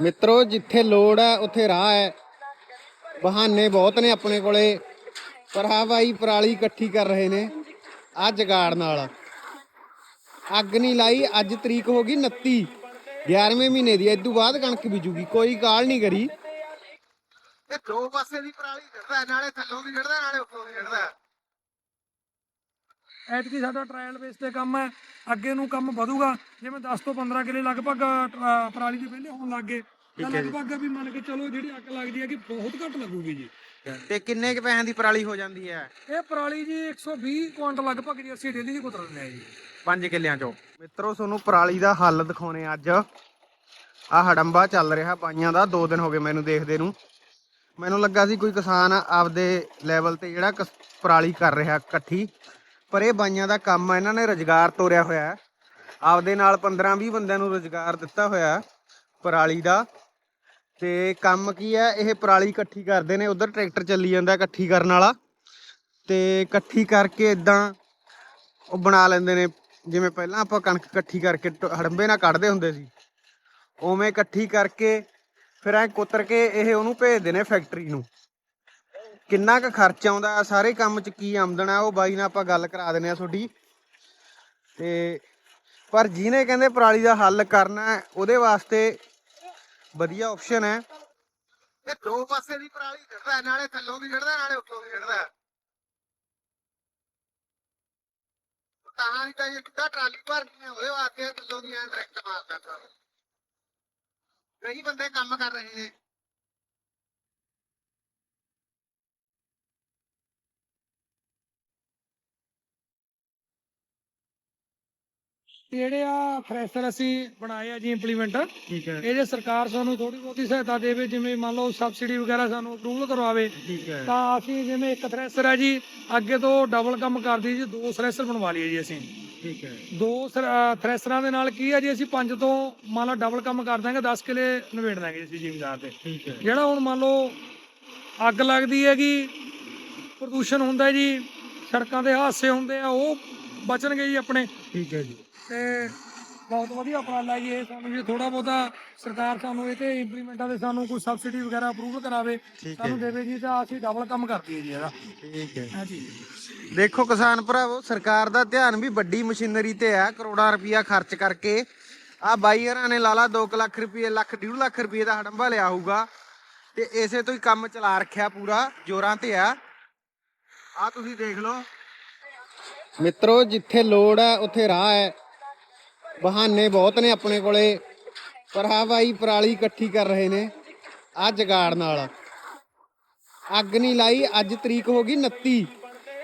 ਮਿੱਤਰੋ, ਜਿੱਥੇ ਲੋੜ ਹੈ, ਉੱਥੇ ਰਾਹ ਹੈ। ਬਹਾਨੇ ਬਹੁਤ ਨੇ ਆਪਣੇ ਕੋਲੇ। ਪਰ ਹਾਂ ਭਾਈ ਪਰਾਲੀ ਇਕੱਠੀ ਕਰ ਰਹੇ ਨੇ। ਆ ਜਗਾੜ ਨਾਲ। ਅੱਗ ਨਹੀਂ ਲਾਈ, ਅੱਜ ਤਰੀਕ ਹੋ ਗਈ 29 11ਵੇਂ ਮਹੀਨੇ ਦੀ ਇਦੋਂ ਬਾਅਦ ਕਣਕ ਬੀਜੂਗੀ। ਕੋਈ ਕਾਲ ਨਹੀਂ ਕਰੀ। ਇਹ ਦੋ ਪਾਸੇ ਦੀ ਪਰਾਲੀ ਖੜਦਾ, ਨਾਲੇ ਥੱਲੋਂ ਦੀ ਖੜਦਾ, ਨਾਲੇ ਉੱਪਰੋਂ ਦੀ ਖੜਦਾ। ਐਤਕੀ ਸਾਡਾ ਟ੍ਰਾਇਲ ਬੇਸ ਤੇ ਕੰਮ ਹੈ ਅੱਗੇ ਨੂੰ ਕੰਮ ਵਧੂਗਾ। ਜਿਵੇਂ 10 ਤੋਂ 15 ਕਿਲੇ ਲਗਭਗ ਅ, ਪਰਾਲੀ ਦੇ ਪਹਿਲੇ ਹੋਣ ਲੱਗ ਗਏ। ਤਾਂ ਠੀਕ ਹੈ ਜੀ। ਲਗਭਗ ਵੀ ਮੰਨ ਕੇ ਚਲੋ ਜਿਹੜੀ ਅੱਗ ਲੱਗਦੀ ਹੈ ਕਿ ਬਹੁਤ ਘੱਟ ਲੱਗੂਗੀ ਜੀ। ਤੇ ਕਿੰਨੇ ਕੁ ਪੈਸਿਆਂ ਦੀ ਪਰਾਲੀ ਹੋ ਜਾਂਦੀ ਹੈ? ਇਹ ਪਰਾਲੀ ਜੀ 120 ਕੁਇੰਟਲ ਲਗਭਗ ਜੀ ਅਸੀਂ ਡੇਲੀ ਦੀ ਕੁਤਰ ਆ ਜੀ। 5 ਕਿੱਲਿਆਂ ਚੋਂ। ਮਿੱਤਰੋ ਤੁਹਾਨੂੰ ਪਰਾਲੀ ਦਾ ਹੱਲ ਦਿਖਾਉਣੇ ਅੱਜ। ਆ ਹੜੰਬਾ ਚੱਲ ਰਿਹਾ ਬਾਈਆਂ ਦਾ 2 ਦਿਨ ਹੋ ਗਏ ਮੈਨੂੰ ਦੇਖਦੇ ਨੂੰ। ਮੈਨੂੰ ਲੱਗਾ ਸੀ ਕੋਈ ਕਿਸਾਨ ਆਪਦੇ ਲੈਵਲ ਤੇ ਜਿਹੜਾ ਕਸ- ਪਰਾਲੀ ਕਰ ਰਿਹਾ ਇਕੱਠੀ। ਪਰ ਇਹ ਬਾਈਆਂ ਦਾ ਕੰਮ ਆ, ਇਹਨਾਂ ਨੇ ਰੁਜ਼ਗਾਰ ਤੋਰਿਆ ਹੋਇਆ ਹੈ। ਆਪਦੇ ਨਾਲ 15 20 ਬੰਦਿਆਂ ਨੂੰ ਰੁਜ਼ਗਾਰ ਦਿੱਤਾ ਹੋਇਆ ਪਰਾਲੀ ਦਾ। ਤੇ ਕੰਮ ਕੀ ਹੈ, ਇਹ ਪਰਾਲੀ ਇਕੱਠੀ ਕਰਦੇ ਨੇ, ਉਧਰ ਟਰੈਕਟਰ ਚੱਲੀ ਜਾਂਦਾ ਇਕੱਠੀ ਕਰਨ ਵਾਲਾ। ਤੇ ਇਕੱਠੀ ਕਰਕੇ ਇਦਾਂ ਉਹ ਬਣਾ ਲੈਂਦੇ ਨੇ, ਜਿਵੇਂ ਪਹਿਲਾਂ ਆਪਾਂ ਕਣਕ ਇਕੱਠੀ ਕਰਕੇ ਟ- ਹੜੰਬੇ ਨਾਲ ਕੱਢਦੇ ਹੁੰਦੇ ਸੀ। ਉਵੇਂ ਇਕੱਠੀ ਕਰਕੇ ਫਿਰ ਐ ਕੁੱਤਰ ਕੇ ਇਹ ਉਹਨੂੰ ਭੇਜਦੇ ਨੇ ਫੈਕਟਰੀ ਨੂੰ। ਕਿੰਨਾ ਕੁ ਖਰਚ ਆਉਂਦਾ, ਸਾਰੇ ਕੰਮ 'ਚ ਕੀ ਆਮਦਨ ਆ, ਉਹ ਬਾਈ ਨਾਲ ਆਪਾਂ ਗੱਲ ਕਰਾ ਦਿੰਦੇ ਆ ਤੁਹਾਡੀ। ਤੇ ਪਰ ਜਿਹਨੇ ਕਹਿੰਦੇ ਪਰਾਲੀ ਦਾ ਹੱਲ ਕਰਨਾ ਉਹਦੇ ਵਾਸਤੇ ਵਧੀਆ ਆਪਸ਼ਨ ਹੈ। ਇਹ ਦੋ ਪਾਸੇ ਦੀ ਪਰਾਲੀ ਖੜਦਾ ਨਾਲੇ ਥੱਲੋਂ ਦੀ ਖੜਦਾ ਨਾਲੇ ਉੱਪਰੋਂ ਦੀ ਖੜਦਾ ਤਾਂ ਹੀ ਤਾਂ ਇਹ ਕਿੱਦਾਂ ਟਰਾਲੀ ਭਰ ਗਈਆਂ ਉਹਦੇ ਵਾਸਤੇ ਥੱਲੋਂ ਦੀ ਐਂ ਡਾਇਰੈਕਟ ਮਾਰਦਾ ਸਰ। ਬੰਦੇ ਕੰਮ ਕਰ ਰਹੇ ਨੇ। ਜਿਹੜੇ ਆ ਫਰੈਸ਼ਰ ਅਸੀਂ ਬਣਾਏ ਆ ਜੀ ਇੰਪਲੀਮੈਂਟ ਠੀਕ ਹੈ। ਇਹਦੇ ਸਰਕਾਰ ਸਾਨੂੰ ਥੋੜੀ ਬਹੁਤੀ ਸਹਾਇਤਾ ਦੇਵੇ ਜਿਵੇਂ ਮੰਨ ਲਓ ਸਬਸਿਡੀ ਵਗੈਰਾ ਸਾਨੂੰ ਅਪਰੂਵਲ ਕਰਵਾਵੇ ਠੀਕ ਹੈ। ਤਾਂ ਅਸੀਂ ਜਿਵੇਂ ਇੱਕ ਥ੍ਰੈਸ਼ਰ ਹੈ ਜੀ ਅੱਗੇ ਤੋਂ ਡਬਲ ਕੰਮ ਕਰਦੀ ਜੀ ਦੋ ਥ੍ਰੈਸ਼ਰ ਬਣਵਾ ਲਈਏ ਜੀ ਅਸੀਂ। ਠੀਕ ਹੈ। ਦੋ ਥ੍ਰੈਸ਼ਰਾਂ ਦੇ ਨਾਲ ਕੀ ਹੈ ਜੀ ਅਸੀਂ ਪੰਜ ਤੋਂ ਮੰਨ ਲਓ ਡਬਲ ਕੰਮ ਕਰ ਦਾਂਗੇ 10 ਕਿਲੇ ਨਿਬੇੜ ਦਾਂਗੇ ਅਸੀਂ ਜ਼ਿਮੀਦਾਰ ਠੀਕ ਹੈ। ਜਿਹੜਾ ਹੁਣ ਮੰਨ ਲਓ ਅੱਗ ਲੱਗਦੀ ਹੈਗੀ ਪ੍ਰਦੂਸ਼ਣ ਹੁੰਦਾ ਜੀ ਸੜਕਾਂ ਦੇ ਹਾਦਸੇ ਹੁੰਦੇ ਆ ਉਹ ਬਚਣਗੇ ਜੀ ਆਪਣੇ। ਠੀਕ ਹੈ ਜੀ। ਤੇ ਬਹੁਤ ਵਧੀਆ ਉਪਰਾਲਾ ਜੀ। ਇਹ ਸਾਨੂੰ ਜੀ ਥੋੜਾ ਬਹੁਤਾ ਸਰਕਾਰ ਸਾਨੂੰ ਇਹ ਤੇ ਇੰਪਲੀਮੈਂਟਾਂ ਦੇ ਸਾਨੂੰ ਕੋਈ ਸਬਸਿਡੀ ਵਗੈਰਾ ਅਪਰੂਵਲ ਕਰਾਵੇ ਸਾਨੂੰ ਦੇਵੇ ਜੀ ਤਾਂ ਅਸੀਂ ਡਬਲ ਕੰਮ ਕਰ ਦਈਏ ਜੀ ਇਹਦਾ। ਠੀਕ ਹੈ। ਹਾਂਜੀ। ਦੇਖੋ ਕਿਸਾਨ ਭਰਾਵੋ ਸਰਕਾਰ ਦਾ ਧਿਆਨ ਵੀ ਵੱਡੀ ਮਸ਼ੀਨਰੀ ਤੇ ਹੈ ਕਰੋੜਾਂ ਰੁਪਈਆ ਖਰਚ ਕਰਕੇ। ਆ ਬਾਈ ਹਰਾਂ ਨੇ ਲਾਲਾ 2 ਲੱਖ ਰੁਪਏ ਲੱਖ ਡੇਢ ਲੱਖ ਰੁਪਏ ਦਾ ਹੜੰਬਾ ਲਿਆ ਹੋਊਗਾ। ਤੇ ਇਸੇ ਤੋਂ ਹੀ ਕੰਮ ਚਲਾ ਰੱਖਿਆ ਪੂਰਾ ਜੋਰਾਂ ਤੇ ਆ। ਆ ਤੁਸੀਂ ਦੇਖ ਲਓ। ਮਿੱਤਰੋ ਜਿੱਥੇ ਲੋੜ ਹੈ ਉੱਥੇ ਰਾਹ ਹੈ। ਬਹਾਨੇ ਬਹੁਤ ਨੇ ਆਪਣੇ ਕੋਲੇ। ਪਰ ਹਾਂ ਭਾਈ ਪਰਾਲੀ ਇਕੱਠੀ ਕਰ ਰਹੇ ਨੇ। ਆ ਜਗਾੜ ਨਾਲ। ਅੱਗ ਨਹੀਂ ਲਾਈ, ਅੱਜ ਤਰੀਕ ਹੋ ਗਈ 29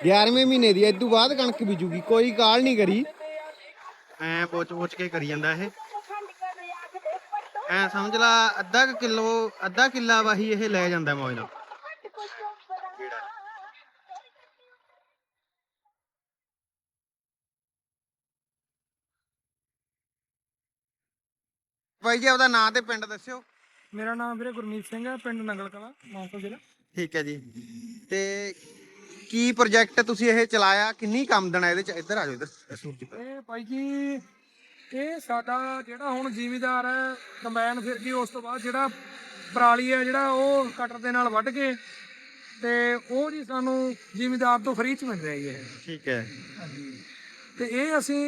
11ਵੇਂ ਮਹੀਨੇ ਦੀ ਇਦੋਂ ਬਾਅਦ ਕਣਕ ਬੀਜੂਗੀ, ਕੋਈ ਕਾਲ ਨਹੀਂ ਕਰੀ। ਐ ਪੋਚ ਪੋਚ ਕੇ ਕਰੀ ਜਾਂਦਾ ਇਹ। ਐ ਸਮਝ ਲਾ, ਅੱਧਾ ਕਿਲੋ, ਅੱਧਾ ਕਿੱਲਾ ਵਾਹੀ ਇਹ ਲੈ ਜਾਂਦਾ ਮੌਜ ਨਾਲ ਭਾਈ ਜੀ ਆਪਦਾ ਨਾਂ ਤੇ ਪਿੰਡ ਦੱਸਿਓ। ਮੇਰਾ ਨਾਮ ਵੀਰੇ ਗੁਰਮੀਤ ਸਿੰਘ ਹੈ ਪਿੰਡ ਨੰਗਲ ਕਲਾਂ ਮਾਨਸਾ ਜ਼ਿਲ੍ਹਾ। ਠੀਕ ਹੈ ਜੀ। ਤੇ ਕੀ ਪ੍ਰੋਜੈਕਟ ਤੁਸੀਂ ਇਹ ਚਲਾਇਆ ਕਿੰਨੀ ਕੁ ਆਮਦਨ ਹੈ ਇਹਦੇ ਚ? ਇੱਧਰ ਆ ਜਾਓ ਇੱਧਰ। ਸੂਰਜ ਇਹ ਭਾਈ ਜੀ ਇਹ ਸਾਡਾ ਜਿਹੜਾ ਹੁਣ ਜ਼ਿਮੀਦਾਰ ਹੈ ਕੰਬਾਈਨ ਫਿਰ ਗਈ ਉਸ ਤੋਂ ਬਾਅਦ ਜਿਹੜਾ ਪਰਾਲੀ ਹੈ ਜਿਹੜਾ ਉਹ ਕਟਰ ਦੇ ਨਾਲ ਵੱਢ ਕੇ ਤੇ ਉਹ ਜੀ ਸਾਨੂੰ ਜ਼ਿਮੀਦਾਰ ਤੋਂ ਫ੍ਰੀ ਚ ਮਿਲ ਰਿਹਾ ਜੀ ਇਹ ਠੀਕ ਹੈ। ਤੇ ਇਹ ਅਸੀਂ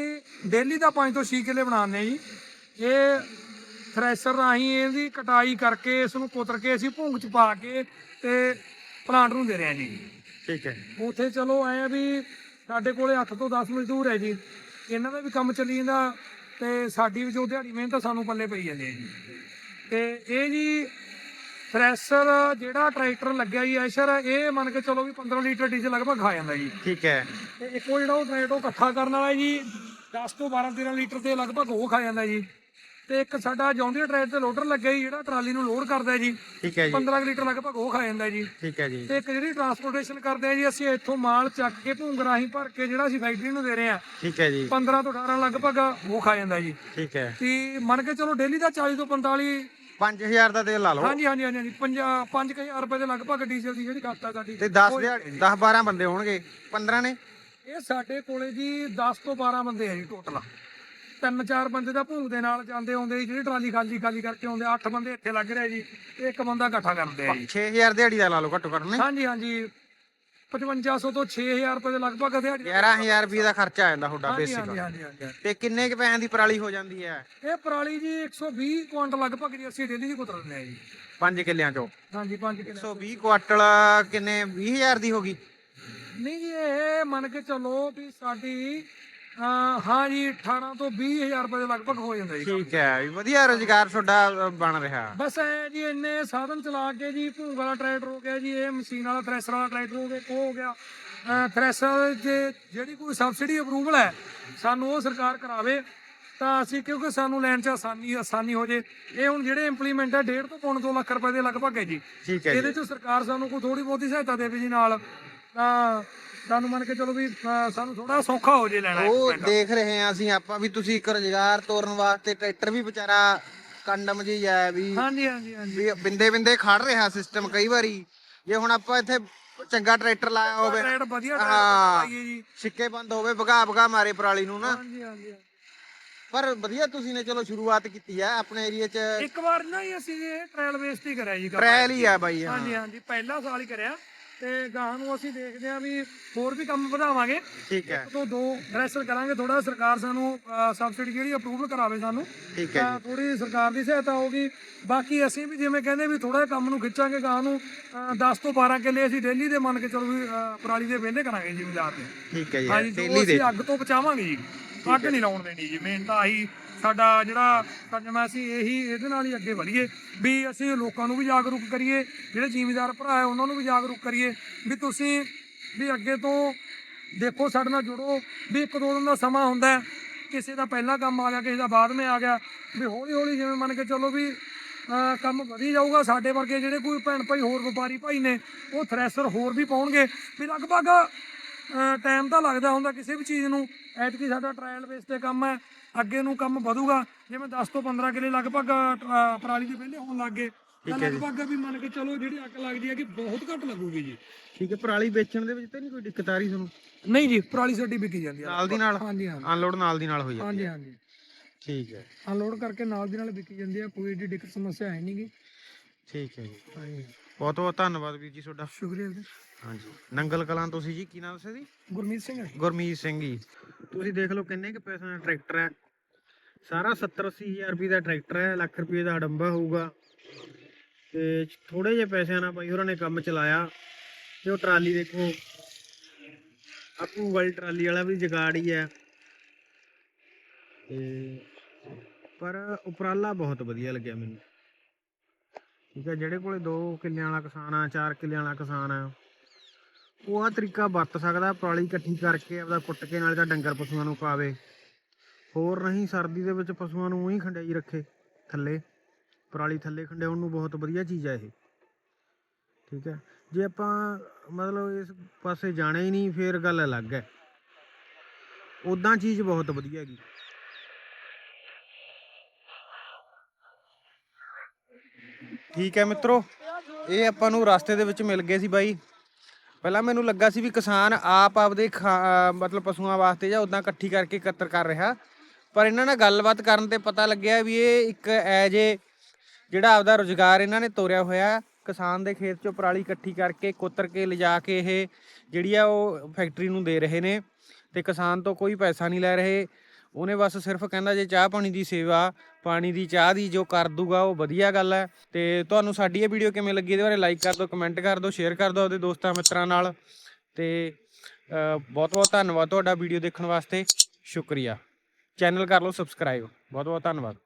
ਡੇਲੀ ਦਾ 5 ਤੋਂ 6 ਕਿੱਲੇ ਬਣਾਉਂਦੇ ਹਾਂ ਜੀ। ਇਹ ਥ੍ਰੈਸ਼ਰ ਰਾਹੀਂ ਇਹਦੀ ਕਟਾਈ ਕਰਕੇ ਇਸ ਨੂੰ ਕੁਤਰ ਕੇ ਅਸੀਂ ਭੁੰਗ ਚ ਪਾ ਕੇ ਤੇ ਪਲਾਂਟ ਨੂੰ ਦੇ ਰਹੇ ਹਾਂ ਜੀ। ਠੀਕ ਹੈ। ਉਥੇ ਚਲੋ ਐ ਆ ਵੀ ਸਾਡੇ ਕੋਲੇ 8 ਤੋਂ 10 ਮਜ਼ਦੂਰ ਹੈ ਜੀ। ਇਹਨਾਂ ਦਾ ਵੀ ਕੰਮ ਚੱਲੀ ਜਾਂਦਾ ਤੇ ਸਾਡੀ ਵੀ ਜੋ ਦਿਹਾੜੀ ਮਿਹਨਤ ਸਾਨੂੰ ਪੱਲੇ ਪਈ ਜਾਂਦੀ ਹੈ ਜੀ। ਤੇ ਇਹ ਜੀ ਥ੍ਰੈਸ਼ਰ ਜਿਹੜਾ ਟਰੈਕਟਰ ਲੱਗਿਆ ਜੀ ਐਸ਼ਰ ਇਹ ਮੰਨ ਕੇ ਚਲੋ ਵੀ 15 ਲੀਟਰ ਡੀਜ਼ਲ ਲਗਭਗ ਖਾ ਜਾਂਦਾ ਜੀ। ਠੀਕ ਹੈ। ਤੇ ਇੱਕ ਜਿਹੜਾ ਉਹ ਟਰੈਕਟਰ ਇਕੱਠਾ ਕਰਨ ਵਾਲਾ ਜੀ 10 ਤੋਂ 12 13 ਲੀਟਰ ਦੇ ਲਗਭਗ ਉਹ ਖਾ ਜਾਂਦਾ ਜੀ। ਤੇ ਇੱਕ ਸਾਡਾ ਜੌਂਡੀਆ ਟਰੈਕਟਰ ਤੇ ਲੋਡਰ ਲੱਗਿਆ ਜੀ ਜਿਹੜਾ ਟਰਾਲੀ ਨੂੰ ਲੋਡ ਕਰਦਾ ਜੀ। ਠੀਕ ਹੈ ਜੀ। 15 ਕੁ ਲੀਟਰ ਲਗਭਗ ਉਹ ਖਾ ਜਾਂਦਾ ਜੀ। ਠੀਕ ਹੈ ਜੀ। ਤੇ ਇੱਕ ਜਿਹੜੀ ਟਰਾਂਸਪੋਰਟੇਸ਼ਨ ਕਰਦੇ ਆ ਜੀ ਅਸੀਂ ਇੱਥੋਂ ਮਾਲ ਚੱਕ ਕੇ ਭੂੰਗ ਰਾਹੀਂ ਭਰ ਕੇ ਜਿਹੜਾ ਅਸੀਂ ਫੈਕਟਰੀ ਨੂੰ ਦੇ ਰਹੇ ਆ ਠੀਕ ਹੈ ਜੀ। 15 ਤੋਂ 18 ਲਗਭਗ ਉਹ ਖਾ ਜਾਂਦਾ ਜੀ। ਠੀਕ ਹੈ। ਤੇ ਮੰਨ ਕੇ ਚਲੋ ਡੇਲੀ ਦਾ 40 ਤੋਂ 45 5000 ਦਾ ਤੇਲ ਲਾ ਲਓ। ਹਾਂਜੀ ਹਾਂਜੀ ਹਾਂਜੀ ਹਾਂਜੀ 5000 ਰੁਪਏ ਦੇ ਲਗਭਗ ਡੀਜ਼ਲ ਦੀ ਜਿਹੜੀ ਖਰਚਾ ਸਾਡੀ। ਤੇ 10 ਉਹ ਦਿਹਾੜੀ 10 12 ਬੰਦੇ ਹੋਣਗੇ 15 ਨੇ? ਇਹ ਸਾਡੇ ਕੋਲੇ ਜੀ 10 ਤੋਂ 12 ਬੰਦੇ ਆ ਜੀ ਟੋਟਲ ਤਿੰਨ ਚਾਰ ਬੰਦੇ ਦਾ ਭੂੰਗ ਦੇ ਨਾਲ ਜਾਂਦੇ ਆਉਂਦੇ ਜੀ ਜਿਹੜੀ ਟਰਾਲੀ ਖਾਲੀ ਖਾਲੀ ਕਰਕੇ ਆਉਂਦੇ ਅੱਠ ਬੰਦੇ ਇੱਥੇ ਲੱਗ ਰਿਹਾ ਜੀ ਤੇ ਇੱਕ ਬੰਦਾ ਇਕੱਠਾ ਕਰਦੇ ਆ ਜੀ 6000 ਦਿਹਾੜੀ ਦਾ ਲਾ ਲਓ ਘੱਟੋ ਘੱਟ ਨੇ ਹਾਂਜੀ ਹਾਂਜੀ। 5500 ਤੋਂ 6000 ਰੁਪਏ ਦੇ ਲਗਭਗ ਦਿਹਾੜੀ। ਦਾ- 11000 ਰੁਪਏ ਦਾ ਖਰਚਾ ਆ ਜਾਂਦਾ ਤੁਹਾਡਾ ਹਾਂਜੀ ਬੇਸਿਕ ਹਾਂਜੀ ਹਾਂਜੀ ਹਾਂਜੀ ਤੇ ਕਿੰਨੇ ਕੁ ਪੈਸਿਆਂ ਦੀ ਪਰਾਲੀ ਹੋ ਜਾਂਦੀ ਹੈ? ਇਹ ਪਰਾਲੀ ਜੀ 120 ਕੁਇੰਟਲ ਲਗਭਗ ਜੀ ਅਸੀਂ ਡੇਲੀ ਦੀ ਕੁਤਰਦੇ ਆ ਜੀ। 5 ਕਿੱਲਿਆਂ ਚੋਂ? ਹਾਂਜੀ 5 ਕਿਲੋ 120 ਕੁਆਟਲ ਕਿੰਨੇ 20000 ਦੀ ਹੋ ਗਈ? ਨਹੀਂ ਜੀ ਇਹ ਮੰਨ ਕੇ ਚੱਲੋ ਵੀ ਸਾਡੀ ਅਹ, ਹਾਂ ਜੀ 18 ਤੋਂ 20000 ਰੁਪਏ ਦੇ ਲਗਭਗ ਹੋ ਜਾਂਦਾ ਜੀ ਠੀਕ ਹੈ ਵੀ ਵਧੀਆ ਰੋਜ਼ਗਾਰ ਤੁਹਾਡਾ ਅ, ਬਣ ਰਿਹਾ। ਬਸ ਐ ਜੀ ਇੰਨੇ ਸਾਧਨ ਚਲਾ ਕੇ ਜੀ ਭੂੰਗ ਵਾਲਾ ਟਰੈਕਟਰ ਹੋ ਗਿਆ ਜੀ ਇਹ ਮਸ਼ੀਨ ਵਾਲਾ ਥ੍ਰੈਸ਼ਰ ਵਾਲਾ ਟਰੈਕਟਰ ਹੋ ਗਿਆ ਉਹ ਹੋ ਗਿਆ। ਅਹ ਥ੍ਰੈਸ਼ਰ ਜੇ ਜਿਹੜੀ ਕੋਈ ਸਬਸਿਡੀ ਅਪਰੂਵਲ ਹੈ ਸਾਨੂੰ ਉਹ ਸਰਕਾਰ ਕਰਾਵੇ ਤਾਂ ਅਸੀਂ ਕਿਉਂਕਿ ਸਾਨੂੰ ਲੈਣ 'ਚ ਆਸਾਨੀ ਆਸਾਨੀ ਹੋ ਜੇ ਇਹ ਹੁਣ ਜਿਹੜੇ ਇੰਪਲੀਮੈਂਟ ਹੈ 1.5 ਤੋਂ ਪੌਣ 2 ਲੱਖ ਰੁਪਏ ਦੇ ਲਗਭਗ ਹੈ ਜੀ। ਠੀਕ ਹੈ ਇਹਦੇ ਜੀ 'ਚ ਸਰਕਾਰ ਸਾਨੂੰ ਕੋਈ ਥੋੜੀ ਬਹੁਤੀ ਸਹਾਇਤਾ ਦੇਵੇ ਜੀ ਨਾਲ ਤਾਂ ਸਾਨੂੰ ਮੰਨ ਕੇ ਚਲੋ ਵੀ ਅਹ ਸਾਨੂੰ ਥੋੜਾ ਸੌਖਾ ਹੋ ਜੇ ਲੈਣਾ ਉਹ। ਦੇਖ ਰਹੇ ਹਾਂ ਅਸੀਂ ਆਪਾਂ ਵੀ ਤੁਸੀਂ ਇੱਕ ਰੋਜ਼ਗਾਰ ਤੋਰਨ ਵਾਸਤੇ ਟਰੈਕਟਰ ਵੀ ਵਿਚਾਰਾ ਕੰਡਮ ਜੀ ਹੈ ਵੀ ਹਾਂਜੀ ਹਾਂਜੀ ਹਾਂਜੀ ਵੀ ਬਿੰਦੇ ਬਿੰਦੇ ਖੜ ਰਿਹਾ ਸਿਸਟਮ ਕਈ ਵਾਰੀ ਜੇ ਹੁਣ ਆਪਾਂ ਇੱਥੇ ਚੰਗਾ ਟਰੈਕਟਰ ਲਾਇਆ ਹੋਵੇ ਟਰੈਕਟਰ ਵਧੀਆ ਹਾਂ। ਟਰੈਕਟਰ ਪਾਈਏ ਜੀ ਸਿੱਕੇ ਬੰਦ ਹੋਵੇ ਭਗਾ ਭਗਾ ਮਾਰੇ ਪਰਾਲੀ ਨੂੰ ਨਾ ਹਾਂਜੀ ਹਾਂਜੀ। ਪਰ ਵਧੀਆ ਤੁਸੀਂ ਨੇ ਚਲੋ ਸ਼ੁਰੂਆਤ ਕੀਤੀ ਹੈ ਆਪਣੇ ਏਰੀਆ 'ਚ ਇੱਕ ਵਾਰ ਨਾ ਹੀ ਅਸੀਂ ਇਹ ਟ੍ਰਾਇਲ ਬੇਸ ਤੇ ਹੀ ਕਰਿਆ ਜੀ ਕੰਮ। ਟ੍ਰਾਇਲ ਹੀ ਆ ਬਾਈ ਹਾਂ ਹਾਂਜੀ ਹਾਂਜੀ ਪਹਿਲਾ ਸਾਲ ਹੀ ਕਰਿਆ ਤੇ ਗਾਹਾਂ ਨੂੰ ਅਸੀਂ ਦੇਖਦੇ ਹਾਂ ਵੀ ਹੋਰ ਵੀ ਕੰਮ ਵਧਾਵਾਂਗੇ। ਠੀਕ ਹੈ। ਤੋਂ ਦੋ ਡਰੈਸਰ ਕਰਾਂਗੇ ਥੋੜਾ ਸਰਕਾਰ ਸਾਨੂੰ ਸਬਸਿਡੀ ਜਿਹੜੀ ਅਪਰੂਵਲ ਕਰਾਵੇ ਸਾਨੂੰ। ਠੀਕ ਹੈ ਥੋੜੀ ਸਰਕਾਰ ਦੀ ਸਹਾਇਤਾ ਹੋਗੀ ਬਾਕੀ ਅਸੀਂ ਵੀ ਜਿਵੇਂ ਕਹਿੰਦੇ ਵੀ ਥੋੜਾ ਕੰਮ ਨੂੰ ਖਿੱਚਾਂਗੇ ਗਾਹਾਂ ਨੂੰ ਅਹ 10 ਤੋਂ 12 ਕਿੱਲੇ ਅਸੀਂ ਡੇਲੀ ਦੇ ਮੰਨ ਕੇ ਚਲੋ ਵੀ ਪਰਾਲੀ ਦੇ ਵਿਹਲੇ ਕਰਾਂਗੇ ਜੀ ਤੇ। ਠੀਕ ਹੈ ਜੀ ਡੇਲੀ ਦੇ ਅੱਗ ਤੋਂ ਬਚਾਵਾਂਗੇ ਜੀ। ਅੱਗ ਨਹੀਂ ਲਾਉਣ ਦੇਣੀ ਜੀ ਮੇਨ ਤਾਂ ਆਹੀ ਸਾਡਾ ਜਿਹੜਾ ਕਦਮ ਹੈ ਅਸੀਂ ਇਹੀ ਇਹਦੇ ਨਾਲ ਹੀ ਅੱਗੇ ਵਧੀਏ ਵੀ ਅਸੀਂ ਲੋਕਾਂ ਨੂੰ ਵੀ ਜਾਗਰੂਕ ਕਰੀਏ, ਜਿਹੜੇ ਜ਼ਿਮੀਦਾਰ ਭਰਾ ਹੈ ਉਹਨਾਂ ਨੂੰ ਵੀ ਜਾਗਰੂਕ ਕਰੀਏ ਵੀ ਤੁਸੀਂ ਵੀ ਅੱਗੇ ਤੋਂ ਦੇਖੋ ਸਾਡੇ ਨਾਲ ਜੁੜੋ ਵੀ ਇੱਕ ਦੋ ਦਿਨ ਦਾ ਸਮਾਂ ਹੁੰਦਾ ਕਿਸੇ ਦਾ ਪਹਿਲਾ ਕੰਮ ਆ ਗਿਆ, ਕਿਸੇ ਦਾ ਬਾਅਦ ਵਿੱਚ ਆ ਗਿਆ, ਵੀ ਹੌਲੀ ਹੌਲੀ ਜਿਵੇਂ ਮੰਨ ਕੇ ਚੱਲੋ ਵੀ ਕੰਮ ਵਧੀ ਜਾਊਗਾ, ਸਾਡੇ ਵਰਗੇ ਜਿਹੜੇ ਕੋਈ ਭੈਣ ਭਾਈ ਹੋਰ ਵਪਾਰੀ ਭਾਈ ਨੇ, ਉਹ ਥ੍ਰੈਸ਼ਰ ਹੋਰ ਵੀ ਪਾਉਣਗੇ, ਵੀ ਲਗਭਗ ਟਾਈਮ ਤਾਂ ਲੱਗਦਾ ਹੁੰਦਾ ਕਿਸੇ ਵੀ ਚੀਜ਼ ਨੂੰ। ਐਤਕੀ ਸਾਡਾ ਟ੍ਰਾਇਲ ਬੇਸ ਤੇ ਕੰਮ ਹੈ। ਅੱਗੇ ਨੂੰ ਕੰਮ ਵਧੂਗਾ। ਜਿਵੇਂ 10 ਤੋਂ 15 ਕਿਲੇ ਲਗਭਗ ਪਰਾਲੀ ਦੇ ਵਿਹਲੇ ਹੋਣ ਲੱਗ ਗਏ। ਲਗਭਗ ਵੀ ਮੰਨ ਕੇ ਚਲੋ ਜਿਹੜੀ ਅੱਗ ਲੱਗਦੀ ਹੈ ਕਿ ਬਹੁਤ ਘੱਟ ਲੱਗੂਗੀ ਜੀ। ਠੀਕ ਹੈ ਪਰਾਲੀ ਵੇਚਣ ਦੇ ਵਿੱਚ ਤਾਂ ਨਹੀਂ ਕੋਈ ਦਿੱਕਤ ਆ ਰਹੀ ਤੁਹਾਨੂੰ? ਨਹੀਂ ਜੀ ਪਰਾਲੀ ਸਾਡੀ ਵਿਕੀ ਜਾਂਦੀ ਹੈ ਨਾਲ ਦੀ ਨਾਲ? ਹਾਂਜੀ ਹਾਂਜੀ। ਅਨਲੋਡ ਨਾਲ ਦੀ ਨਾਲ ਹੋਈ ਜਾਂਦੀ ਹਾਂਜੀ ਹੈ। ਹਾਂਜੀ ਠੀਕ ਹੈ। ਅਨਲੋਡ ਕਰਕੇ ਨਾਲ ਦੀ ਨਾਲ ਵਿਕੀ ਜਾਂਦੀ ਹੈ ਕੋਈ ਏਡੀ ਦਿੱਕਤ ਸਮੱਸਿਆ ਹੈ ਨਹੀਂਗੀ ਠੀਕ ਹੈ ਜੀ। ਹਾਂਜੀ। ਬਹੁਤ ਬਹੁਤ ਧੰਨਵਾਦ ਵੀਰ ਜੀ ਤੁਹਾਡਾ। ਸ਼ੁਕਰੀਆ ਜੀ ਹਾਂਜੀ। ਨੰਗਲ ਕਲਾਂ ਤੁਸੀਂ ਜੀ ਕੀ ਨਾਮ ਦੱਸਿਆ ਜੀ ਗੁਰਮੀਤ ਸਿੰਘ ਗੁਰਮੀਤ ਸਿੰਘ ਜੀ। ਤੁਸੀਂ ਦੇਖ ਲਓ ਕਿੰਨੇ ਕੁ ਪੈਸੇ ਦਾ ਟਰੈਕਟਰ ਹੈ। ਸਾਰਾ 70 80 ਹਜ਼ਾਰ ਰੁਪਏ ਦਾ ਟਰੈਕਟਰ ਹੈ ਲੱਖ ਰੁਪਏ ਦਾ ਅਡੰਬਾ ਹੋਊਗਾ। ਤੇ ਥੋੜੇ ਜਿਹੇ ਪੈਸਿਆਂ ਨਾਲ ਬਾਈ ਹੋਰਾਂ ਨੇ ਕੰਮ ਚਲਾਇਆ। ਤੇ ਉਹ ਟਰਾਲੀ ਦੇਖੋ ਆਪੂ ਵਾਲੀ ਟਰਾਲੀ ਵਾਲਾ ਵੀ ਜਗਾੜ ਹੀ ਹੈ। ਤੇ ਪਰ ਉਪਰਾਲਾ ਬਹੁਤ ਵਧੀਆ ਲੱਗਿਆ ਮੈਨੂੰ। ਠੀਕ ਹੈ ਜਿਹੜੇ ਕੋਲੇ 2 ਕਿੱਲਿਆਂ ਵਾਲਾ ਕਿਸਾਨ ਆ 4 ਕਿੱਲਿਆਂ ਵਾਲਾ ਕਿਸਾਨ ਆ, ਉਹ ਆ ਤਰੀਕਾ ਵਰਤ ਸਕਦਾ, ਪਰਾਲੀ ਇਕੱਠੀ ਕਰਕੇ ਆਪਦਾ ਕੁੱਟ ਕੇ ਨਾਲ ਤਾਂ ਡੰਗਰ ਪਸ਼ੂਆਂ ਨੂੰ ਪਾਵੇ। ਹੋਰ ਨਹੀਂ, ਸਰਦੀ ਦੇ ਵਿੱਚ ਪਸ਼ੂਆਂ ਨੂੰ ਉਹੀ ਖੰਡਾਈ ਰੱਖੇ, ਥੱਲੇ, ਪਰਾਲੀ ਥੱਲੇ ਖੰਡਾਉਣ ਨੂੰ ਬਹੁਤ ਵਧੀਆ ਚੀਜ਼ ਹੈ ਇਹ। ਠੀਕ ਹੈ ਜੇ ਆਪਾਂ ਮਤਲਬ ਇਸ ਪਾਸੇ ਜਾਣਾ ਹੀ ਨਹੀਂ, ਫੇਰ ਗੱਲ ਅਲੱਗ ਹੈ। ਉਦਾਂ ਚੀਜ਼ ਬਹੁਤ ਵਧੀਆ ਹੈਗੀ। ਠੀਕ ਹੈ ਮਿੱਤਰੋ, ਇਹ ਆਪਾਂ ਨੂੰ ਰਸਤੇ ਦੇ ਵਿੱਚ ਮਿਲ ਗਏ ਸੀ ਬਾਈ। ਪਹਿਲਾਂ ਮੈਨੂੰ ਲੱਗਾ ਸੀ ਵੀ ਕਿਸਾਨ ਆਪ ਆਪਦੇ ਖਾ- ਮਤਲਬ ਪਸ਼ੂਆਂ ਵਾਸਤੇ ਜਾਂ ਉਦਾਂ ਇਕੱਠੀ ਕਰਕੇ ਇਕੱਤਰ ਕਰ ਰਿਹਾ। ਪਰ ਇਹਨਾਂ ਨਾਲ ਗੱਲਬਾਤ ਕਰਨ ਤੇ ਪਤਾ ਲੱਗਿਆ ਵੀ ਇਹ ਇੱਕ ਐਜ ਏ ਜਿਹੜਾ ਆਪਦਾ ਰੁਜ਼ਗਾਰ ਇਹਨਾਂ ਨੇ ਤੋਰਿਆ ਹੋਇਆ। ਕਿਸਾਨ ਦੇ ਖੇਤ ਚੋਂ ਪਰਾਲੀ ਇਕੱਠੀ ਕਰਕੇ ਕੁੱਤਰ ਕੇ ਲਿਜਾ ਕੇ ਇਹ ਜਿਹੜੀ ਆ ਉਹ ਫੈਕਟਰੀ ਨੂੰ ਦੇ ਰਹੇ ਨੇ। ਤੇ ਕਿਸਾਨ ਤੋਂ ਕੋਈ ਪੈਸਾ ਨਹੀਂ ਲੈ ਰਹੇ। ਉਹਨੇ ਬਸ ਸਿਰਫ ਕਹਿੰਦਾ ਜੇ ਚਾਹ ਪਾਣੀ ਦੀ ਸੇਵਾ, ਪਾਣੀ ਦੀ ਚਾਹ ਦੀ ਜੋ ਕਰ ਦੂਗਾ, ਉਹ ਵਧੀਆ ਗੱਲ ਹੈ। ਤੇ ਤੁਹਾਨੂੰ ਸਾਡੀ ਇਹ ਵੀਡੀਓ ਕਿਵੇਂ ਲੱਗੀ ਇਹਦੇ ਬਾਰੇ ਲਾਈਕ ਕਰ ਦਿਓ ਕਮੈਂਟ ਕਰ ਦਿਓ ਸ਼ੇਅਰ ਕਰ ਦਿਓ ਆਪਦੇ ਦੋਸਤਾਂ ਮਿੱਤਰਾਂ ਨਾਲ। ਤੇ ਬਹੁਤ ਬਹੁਤ ਧੰਨਵਾਦ ਤੁਹਾਡਾ ਵੀਡੀਓ ਦੇਖਣ ਵਾਸਤੇ। ਸ਼ੁਕਰੀਆ। ਚੈਨਲ ਕਰ ਲਓ ਸਬਸਕ੍ਰਾਈਬ ਬਹੁਤ ਬਹੁਤ ਧੰਨਵਾਦ।